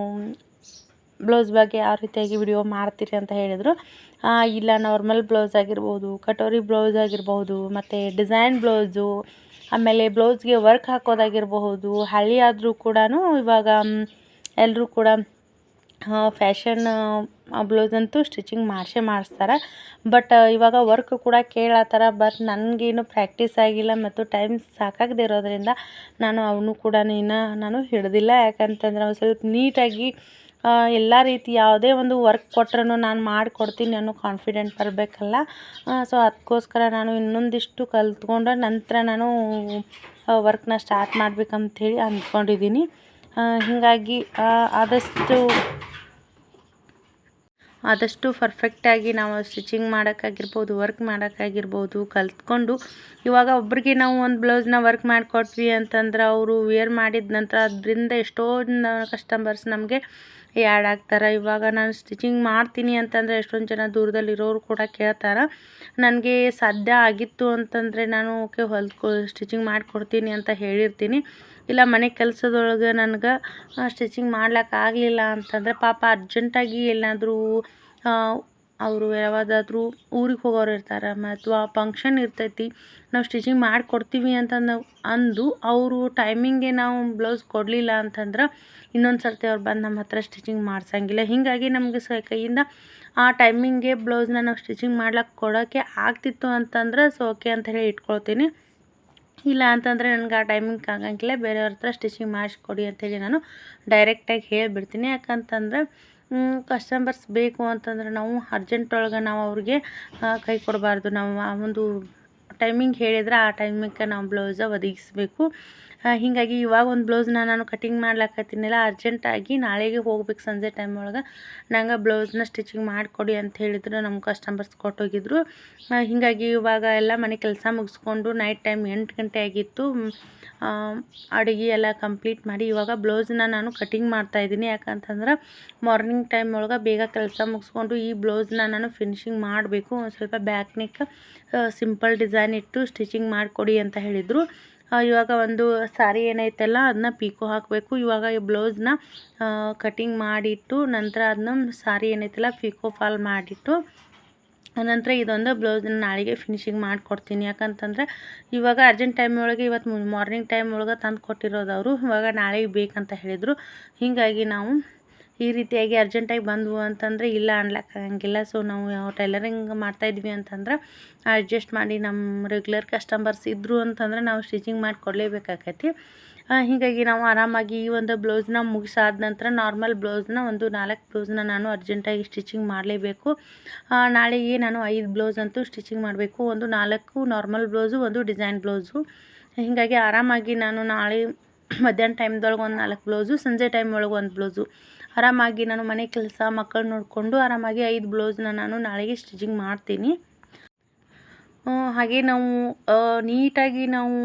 ಬ್ಲೌಸ್ ಬಗ್ಗೆ ಯಾವ ರೀತಿಯಾಗಿ ವಿಡಿಯೋ ಮಾಡ್ತೀರಿ ಅಂತ ಹೇಳಿದರು. ಇಲ್ಲ ನಾರ್ಮಲ್ ಬ್ಲೌಸ್ ಆಗಿರ್ಬೋದು ಕಟೋರಿ ಬ್ಲೌಸ್ ಆಗಿರ್ಬೋದು, ಮತ್ತು ಡಿಸೈನ್ ಬ್ಲೌಸು ಆಮೇಲೆ ಬ್ಲೌಸ್ಗೆ ವರ್ಕ್ ಹಾಕೋದಾಗಿರಬಹುದು, ಹಳ್ಳಿ ಆದರೂ ಕೂಡ ಇವಾಗ ಎಲ್ಲರೂ ಕೂಡ ಫ್ಯಾಷನ್ ಬ್ಲೌಸ್ ಅಂತೂ ಸ್ಟಿಚಿಂಗ್ ಮಾಡಿಸೇ ಮಾಡಿಸ್ತಾರೆ. ಬಟ್ ಇವಾಗ ವರ್ಕ್ ಕೂಡ ಕೇಳತ್ತಾರ ಬಟ್ ನನಗೇನು ಪ್ರಾಕ್ಟೀಸ್ ಆಗಿಲ್ಲ ಮತ್ತು ಟೈಮ್ ಸಾಕಾಗದೇ ಇರೋದರಿಂದ ನಾನು ಅವನು ಕೂಡ ಇನ್ನು ನಾನು ಹಿಡಿದಿಲ್ಲ. ಯಾಕಂತಂದ್ರೆ ಸ್ವಲ್ಪ ನೀಟಾಗಿ ಎಲ್ಲ ರೀತಿ ಯಾವುದೇ ಒಂದು ವರ್ಕ್ ಕೊಟ್ರೂ ನಾನು ಮಾಡಿಕೊಡ್ತೀನಿ ಅನ್ನೋ ಕಾನ್ಫಿಡೆಂಟ್ ಬರಬೇಕಲ್ಲ. ಸೊ ಅದಕ್ಕೋಸ್ಕರ ನಾನು ಇನ್ನೊಂದಿಷ್ಟು ಕಲ್ತ್ಕೊಂಡು ನಂತರ ನಾನು ವರ್ಕ್ನ ಸ್ಟಾರ್ಟ್ ಮಾಡ್ಬೇಕಂಥೇಳಿ ಅಂದ್ಕೊಂಡಿದ್ದೀನಿ ಹೀಗಾಗಿ ಆದಷ್ಟು ಆದಷ್ಟು ಪರ್ಫೆಕ್ಟಾಗಿ ನಾವು ಸ್ಟಿಚಿಂಗ್ ಮಾಡೋಕ್ಕಾಗಿರ್ಬೋದು ವರ್ಕ್ ಮಾಡೋಕ್ಕಾಗಿರ್ಬೋದು ಕಲ್ತ್ಕೊಂಡು, ಇವಾಗ ಒಬ್ರಿಗೆ ನಾವು ಒಂದು ಬ್ಲೌಸ್ನ ವರ್ಕ್ ಮಾಡಿಕೊಟ್ವಿ ಅಂತಂದ್ರೆ ಅವರು ವೇರ್ ಮಾಡಿದ ನಂತರ ಅದರಿಂದ ಎಷ್ಟೋ ಕಸ್ಟಮರ್ಸ್ ನಮಗೆ ಆ್ಯಡ್ ಆಗ್ತಾರೆ. ಇವಾಗ ನಾನು ಸ್ಟಿಚಿಂಗ್ ಮಾಡ್ತೀನಿ ಅಂತಂದರೆ ಎಷ್ಟೊಂದು ಜನ ದೂರದಲ್ಲಿರೋರು ಕೂಡ ಕೇಳ್ತಾರೆ. ನನಗೆ ಸಾಧ್ಯ ಆಗಿತ್ತು ಅಂತಂದರೆ ನಾನು, ಓಕೆ ಹೊಲ್ಕೊ ಸ್ಟಿಚಿಂಗ್ ಮಾಡಿಕೊಡ್ತೀನಿ ಅಂತ ಹೇಳಿರ್ತೀನಿ. ಇಲ್ಲ, ಮನೆ ಕೆಲಸದೊಳಗೆ ನನಗೆ ಸ್ಟಿಚಿಂಗ್ ಮಾಡ್ಲಿಕ್ಕೆ ಆಗಲಿಲ್ಲ ಅಂತಂದರೆ ಪಾಪ ಅರ್ಜೆಂಟಾಗಿ ಎಲ್ಲಾದರೂ ಅವರು ಯಾವುದಾದ್ರೂ ಊರಿಗೆ ಹೋಗೋರು ಇರ್ತಾರೆ, ಅಥವಾ ಫಂಕ್ಷನ್ ಇರ್ತೈತಿ, ನಾವು ಸ್ಟಿಚಿಂಗ್ ಮಾಡಿಕೊಡ್ತೀವಿ ಅಂತಂದು ಅಂದು ಅವರು ಟೈಮಿಂಗೆ ನಾವು ಬ್ಲೌಸ್ ಕೊಡಲಿಲ್ಲ ಅಂತಂದ್ರೆ ಇನ್ನೊಂದು ಸರ್ತಿ ಅವ್ರು ಬಂದು ನಮ್ಮ ಹತ್ರ ಸ್ಟಿಚಿಂಗ್ ಮಾಡ್ಸಂಗಿಲ್ಲ. ಹೀಗಾಗಿ ನಮಗೆ ಸ ಕೈಯಿಂದ ಆ ಟೈಮಿಂಗ್ಗೆ ಬ್ಲೌಸ್ನ ನಾವು ಸ್ಟಿಚಿಂಗ್ ಮಾಡ್ಲಿಕ್ಕೆ ಕೊಡೋಕ್ಕೆ ಆಗ್ತಿತ್ತು ಅಂತಂದ್ರೆ ಸೊ ಓಕೆ ಅಂತ ಹೇಳಿ ಇಟ್ಕೊಳ್ತೀನಿ. ಇಲ್ಲ ಅಂತಂದರೆ ನನಗೆ ಆ ಟೈಮಿಂಗ್ ಆಗಂಗಿಲ್ಲ, ಬೇರೆಯವ್ರ ಹತ್ರ ಸ್ಟಿಚಿಂಗ್ ಮಾಡಿಸ್ಕೊಡಿ ಅಂತೇಳಿ ನಾನು ಡೈರೆಕ್ಟಾಗಿ ಹೇಳಿಬಿಡ್ತೀನಿ. ಯಾಕಂತಂದ್ರೆ ಕಸ್ಟಮರ್ಸ್ ಬೇಕು ಅಂತಂದ್ರೆ ನಾವು ಅರ್ಜೆಂಟ್ ಒಳಗೆ ನಾವು ಅವ್ರಿಗೆ ಕೈ ಕೊಡಬಾರ್ದು. ನಾವು ಆ ಒಂದು ಟೈಮಿಂಗ್ ಹೇಳಿದ್ರೆ ಆ ಟೈಮಿಗೆ ನಾವು ಬ್ಲೌಸ ಒದಗಿಸ್ಬೇಕು. ಹೀಗಾಗಿ ಇವಾಗ ಒಂದು ಬ್ಲೌಸ್ನ ನಾನು ಕಟಿಂಗ್ ಮಾಡ್ಲಾಕತ್ತೀನಿಲ್ಲ ಅರ್ಜೆಂಟಾಗಿ ನಾಳೆಗೆ ಹೋಗ್ಬೇಕು ಸಂಜೆ ಟೈಮ್ ಒಳಗೆ. ನಂಗೆ ಬ್ಲೌಸ್ನ ಸ್ಟಿಚಿಂಗ್ ಮಾಡಿಕೊಡಿ ಅಂತ ಹೇಳಿದ್ರು ನಮ್ಮ ಕಸ್ಟಮರ್ಸ್ ಕೊಟ್ಟೋಗಿದ್ರು. ಹೀಗಾಗಿ ಇವಾಗ ಎಲ್ಲ ಮನೆ ಕೆಲಸ ಮುಗಿಸ್ಕೊಂಡು ನೈಟ್ ಟೈಮ್ ಎಂಟು ಗಂಟೆ ಆಗಿತ್ತು. ಅಡುಗೆ ಎಲ್ಲ ಕಂಪ್ಲೀಟ್ ಮಾಡಿ ಇವಾಗ ಬ್ಲೌಸ್ನ ನಾನು ಕಟಿಂಗ್ ಮಾಡ್ತಾಯಿದ್ದೀನಿ ಯಾಕಂತಂದ್ರೆ ಮಾರ್ನಿಂಗ್ ಟೈಮ್ ಒಳಗೆ ಬೇಗ ಕೆಲಸ ಮುಗಿಸ್ಕೊಂಡು ಈ ಬ್ಲೌಸ್ನ ನಾನು ಫಿನಿಶಿಂಗ್ ಮಾಡಬೇಕು. ಒಂದು ಸ್ವಲ್ಪ ಬ್ಯಾಕ್ ನೆಕ್ ಸಿಂಪಲ್ ಡಿಸೈನ್ ಇಟ್ಟು ಸ್ಟಿಚಿಂಗ್ ಮಾಡಿಕೊಡಿ ಅಂತ ಹೇಳಿದರು. ಇವಾಗ ಒಂದು ಸಾರಿ ಏನೈತಲ್ಲ ಅದನ್ನ ಪೀಕೋ ಹಾಕಬೇಕು. ಇವಾಗ ಈ ಬ್ಲೌಸ್ನ ಕಟಿಂಗ್ ಮಾಡಿಟ್ಟು, ನಂತರ ಅದನ್ನ ಸಾರಿ ಏನೈತಲ್ಲ, ಪೀಕೋ ಫಾಲ್ ಮಾಡಿಟ್ಟು, ನಂತರ ಇದೊಂದು ಬ್ಲೌಸ್ನ ನಾಳೆಗೆ ಫಿನಿಶಿಂಗ್ ಮಾಡಿಕೊಡ್ತೀನಿ. ಯಾಕಂತಂದರೆ, ಇವಾಗ ಅರ್ಜೆಂಟ್ ಟೈಮ್ ಒಳಗೆ ಇವತ್ತು ಮಾರ್ನಿಂಗ್ ಟೈಮ್ ಒಳಗೆ ತಂದು ಕೊಟ್ಟಿರೋದು ಅವರು ಇವಾಗ ನಾಳೆಗೆ ಬೇಕಂತ ಹೇಳಿದರು. ಹೀಗಾಗಿ ನಾವು ಈ ರೀತಿಯಾಗಿ ಅರ್ಜೆಂಟಾಗಿ ಬಂದವು ಅಂತಂದರೆ ಇಲ್ಲ ಅನ್ಲಕ್ಕಾಗಂಗಿಲ್ಲ ಸೊ ನಾವು ಯಾವ ಟೈಲರಿಂಗ್ ಮಾಡ್ತಾಯಿದ್ವಿ ಅಂತಂದ್ರೆ ಅಡ್ಜಸ್ಟ್ ಮಾಡಿ ನಮ್ಮ ರೆಗ್ಯುಲರ್ ಕಸ್ಟಮರ್ಸ್ ಇದ್ದರು ಅಂತಂದ್ರೆ ನಾವು ಸ್ಟಿಚಿಂಗ್ ಮಾಡಿ ಕೊಡಲೇಬೇಕಾಕೈತಿ. ಹೀಗಾಗಿ ನಾವು ಆರಾಮಾಗಿ ಈ ಒಂದು ಬ್ಲೌಸ್ನ ಮುಗಿಸಾದ ನಂತರ ನಾರ್ಮಲ್ ಬ್ಲೌಸ್ನ ಒಂದು ನಾಲ್ಕು ಬ್ಲೌಸ್ನ ನಾನು ಅರ್ಜೆಂಟಾಗಿ ಸ್ಟಿಚಿಂಗ್ ಮಾಡಲೇಬೇಕು. ನಾಳೆಗೆ ನಾನು ಐದು ಬ್ಲೌಸ್ ಅಂತೂ ಸ್ಟಿಚಿಂಗ್ ಮಾಡಬೇಕು. ಒಂದು ನಾಲ್ಕು ನಾರ್ಮಲ್ ಬ್ಲೌಸು ಒಂದು ಡಿಸೈನ್ ಬ್ಲೌಸು ಹೀಗಾಗಿ ಆರಾಮಾಗಿ ನಾನು ನಾಳೆ ಮಧ್ಯಾಹ್ನ ಟೈಮ್ದೊಳಗೆ ಒಂದು ನಾಲ್ಕು ಬ್ಲೌಸು, ಸಂಜೆ ಟೈಮ್ ಒಳಗೆ ಒಂದು ಬ್ಲೌಸು. ಆರಾಮಾಗಿ ನಾನು ಮನೆ ಕೆಲಸ ಮಕ್ಕಳು ನೋಡಿಕೊಂಡು ಆರಾಮಾಗಿ ಐದು ಬ್ಲೌಸ್ನ ನಾನು ನಾಳೆಗೆ ಸ್ಟಿಚಿಂಗ್ ಮಾಡ್ತೀನಿ. ಹಾಗೆ ನಾವು ನೀಟಾಗಿ ನಾವು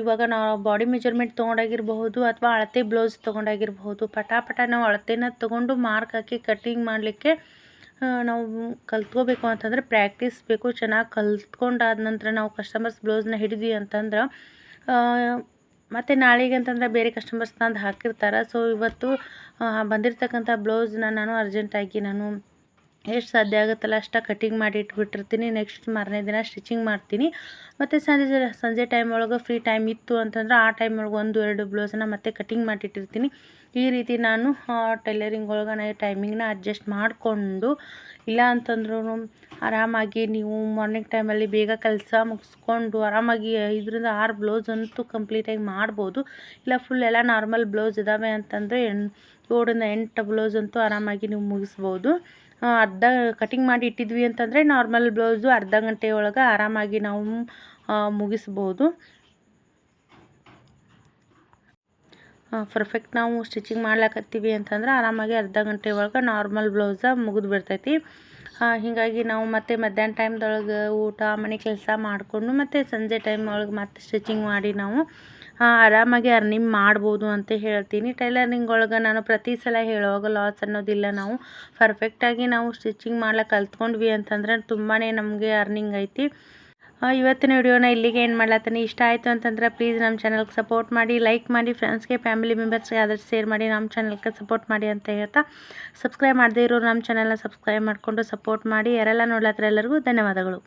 ಇವಾಗ ನಾವು ಬಾಡಿ ಮೆಜರ್ಮೆಂಟ್ ತೊಗೊಂಡಾಗಿರ್ಬಹುದು ಅಥವಾ ಅಳತೆ ಬ್ಲೌಸ್ ತೊಗೊಂಡಾಗಿರ್ಬಹುದು. ಪಟಾಪಟ ಪಟ ನಾವು ಅಳತೆನ ತೊಗೊಂಡು ಮಾರ್ಕ್ ಹಾಕಿ ಕಟ್ಟಿಂಗ್ ಮಾಡಲಿಕ್ಕೆ ನಾವು ಕಲ್ತ್ಕೋಬೇಕು ಅಂತಂದರೆ ಪ್ರ್ಯಾಕ್ಟೀಸ್ ಬೇಕು. ಚೆನ್ನಾಗಿ ಕಲ್ತ್ಕೊಂಡಾದ ನಂತರ ನಾವು ಕಸ್ಟಮರ್ಸ್ ಬ್ಲೌಸ್ನ ಹಿಡಿದ್ವಿ ಅಂತಂದ್ರೆ ಮತ್ತು ನಾಳೆಗೆ ಅಂತಂದ್ರೆ ಬೇರೆ ಕಸ್ಟಮರ್ಸ್ ತಂದು ಹಾಕಿರ್ತಾರೆ. ಸೊ ಇವತ್ತು ಬಂದಿರತಕ್ಕಂಥ ಬ್ಲೌಸ್ನ ನಾನು ಅರ್ಜೆಂಟಾಗಿ ನಾನು ಎಷ್ಟು ಸಾಧ್ಯ ಆಗುತ್ತಲ್ಲ ಅಷ್ಟ ಕಟಿಂಗ್ ಮಾಡಿ ಇಟ್ಬಿಟ್ಟಿರ್ತೀನಿ. ನೆಕ್ಸ್ಟ್ ಮಾರನೇ ದಿನ ಸ್ಟಿಚಿಂಗ್ ಮಾಡ್ತೀನಿ. ಮತ್ತು ಸಂಜೆ ಸಂಜೆ ಟೈಮ್ ಒಳಗೆ ಫ್ರೀ ಟೈಮ್ ಇತ್ತು ಅಂತಂದ್ರೆ ಆ ಟೈಮ್ ಒಳಗೆ ಒಂದು, ಎರಡು ಬ್ಲೌಸನ್ನ ಮತ್ತೆ ಕಟಿಂಗ್ ಮಾಡಿಟ್ಟಿರ್ತೀನಿ ಈ ರೀತಿ ನಾನು ಟೈಲರಿಂಗ್ ಒಳಗೆ ನಾನು ಟೈಮಿಂಗ್ನ ಅಡ್ಜಸ್ಟ್ ಮಾಡಿಕೊಂಡು, ಇಲ್ಲ ಅಂತಂದ್ರೂ ಆರಾಮಾಗಿ ನೀವು ಮಾರ್ನಿಂಗ್ ಟೈಮಲ್ಲಿ ಬೇಗ ಕೆಲಸ ಮುಗಿಸ್ಕೊಂಡು ಆರಾಮಾಗಿ ಐದರಿಂದ ಆರು ಬ್ಲೌಸ್ ಅಂತೂ ಕಂಪ್ಲೀಟಾಗಿ ಮಾಡ್ಬೋದು. ಇಲ್ಲ ಫುಲ್ ಎಲ್ಲ ನಾರ್ಮಲ್ ಬ್ಲೌಸ್ ಇದ್ದಾವೆ ಅಂತಂದರೆ ಏಳರಿಂದ ಎಂಟು ಬ್ಲೌಸ್ ಅಂತೂ ಆರಾಮಾಗಿ ನೀವು ಮುಗಿಸ್ಬೋದು. ಅರ್ಧ ಕಟಿಂಗ್ ಮಾಡಿ ಇಟ್ಟಿದ್ವಿ ಅಂತಂದರೆ ನಾರ್ಮಲ್ ಬ್ಲೌಸು ಅರ್ಧ ಗಂಟೆ ಒಳಗೆ ಆರಾಮಾಗಿ ನಾವು ಮುಗಿಸ್ಬೋದು. ಪರ್ಫೆಕ್ಟ್ ನಾವು ಸ್ಟಿಚಿಂಗ್ ಮಾಡ್ಲಾಕತ್ತೀವಿ ಅಂತಂದ್ರೆ ಆರಾಮಾಗಿ ಅರ್ಧ ಗಂಟೆ ಒಳಗೆ ನಾರ್ಮಲ್ ಬ್ಲೌಸ ಮುಗಿದು ಬಿಡ್ತೈತಿ. ಹೀಗಾಗಿ ನಾವು ಮತ್ತೆ ಮಧ್ಯಾಹ್ನ ಟೈಮ್ದೊಳಗೆ ಊಟ, ಮನೆ ಕೆಲಸ ಮಾಡಿಕೊಂಡು ಮತ್ತು ಸಂಜೆ ಟೈಮ್ ಒಳಗೆ ಮತ್ತೆ ಸ್ಟಿಚಿಂಗ್ ಮಾಡಿ ನಾವು ಆರಾಮಾಗಿ ಅರ್ನಿಂಗ್ ಮಾಡ್ಬೋದು ಅಂತ ಹೇಳ್ತೀನಿ. ಟೈಲರಿಂಗ್ ಒಳಗೆ ನಾನು ಪ್ರತಿ ಸಲ ಹೇಳುವಾಗ ಲಾಸ್ ಅನ್ನೋದಿಲ್ಲ ನಾವು. ಪರ್ಫೆಕ್ಟಾಗಿ ನಾವು ಸ್ಟಿಚಿಂಗ್ ಮಾಡ್ಲಿಕ್ಕೆ ಕಲ್ತ್ಕೊಂಡ್ವಿ ಅಂತಂದ್ರೆ ತುಂಬಾ ನಮಗೆ ಅರ್ನಿಂಗ್ ಐತಿ. ಇವತ್ತಿನ ವಿಡಿಯೋನ ಇಲ್ಲಿಗೆ ಏನು ಮಾಡ್ಲತ್ತೀನಿ. ಇಷ್ಟ ಆಯಿತು ಅಂತಂದ್ರೆ ಪ್ಲೀಸ್ ನಮ್ಮ ಚಾನಲ್ಗೆ ಸಪೋರ್ಟ್ ಮಾಡಿ ಲೈಕ್ ಮಾಡಿ ಫ್ರೆಂಡ್ಸ್ಗೆ ಫ್ಯಾಮಿಲಿ ಮೆಂಬರ್ಸ್ಗೆ ಆದಷ್ಟು ಶೇರ್ ಮಾಡಿ ನಮ್ಮ ಚಾನಲ್ಗೆ ಸಪೋರ್ಟ್ ಮಾಡಿ ಅಂತ ಹೇಳ್ತಾ ಸಬ್ಸ್ಕ್ರೈಬ್ ಮಾಡದೇ ಇರೋರು ನಮ್ಮ ಚಾನಲ್ನ ಸಬ್ಸ್ಕ್ರೈಬ್ ಮಾಡಿಕೊಂಡು ಸಪೋರ್ಟ್ ಮಾಡಿ. ಯಾರೆಲ್ಲ ನೋಡ್ಲತ್ತರ ಎಲ್ಲರಿಗೂ ಧನ್ಯವಾದಗಳು.